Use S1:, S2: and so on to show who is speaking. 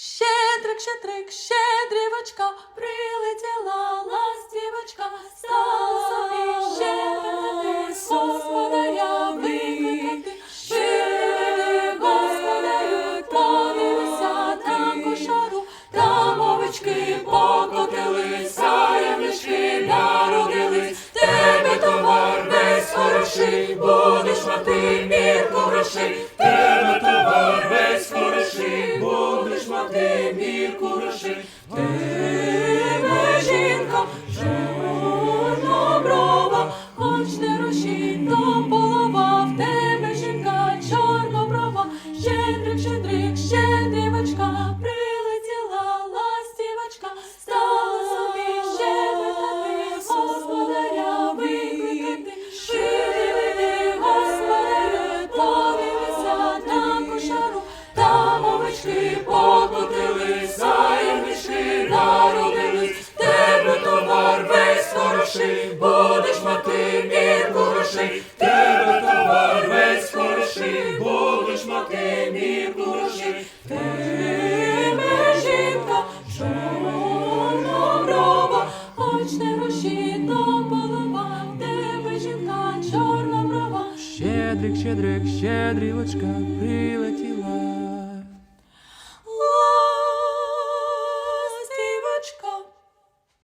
S1: Щедрик, щедрик, щедрівочка, прилетіла ластівочка, стала собі щедрити, господаря викликати. Щедрик, господарю, подивися на кошару, там овечки покотилися, ямнички народились, тебе товар весь хороший, будеш мати мірку грошей, мати мірку грошей, тебе жінка, чорноброва, хоч не рушій, то овечки покотилися, ямнички народились, тебе товар весь хороший, будеш мати мірку грошей, тебе товар весь хороший, будеш мати мірку грошей, тебе жінка, чорноброва, хоч не гроші, то полова, тебе жінка, чорноброва,
S2: Щедрик, щедрик, щедрівочка, прилетіла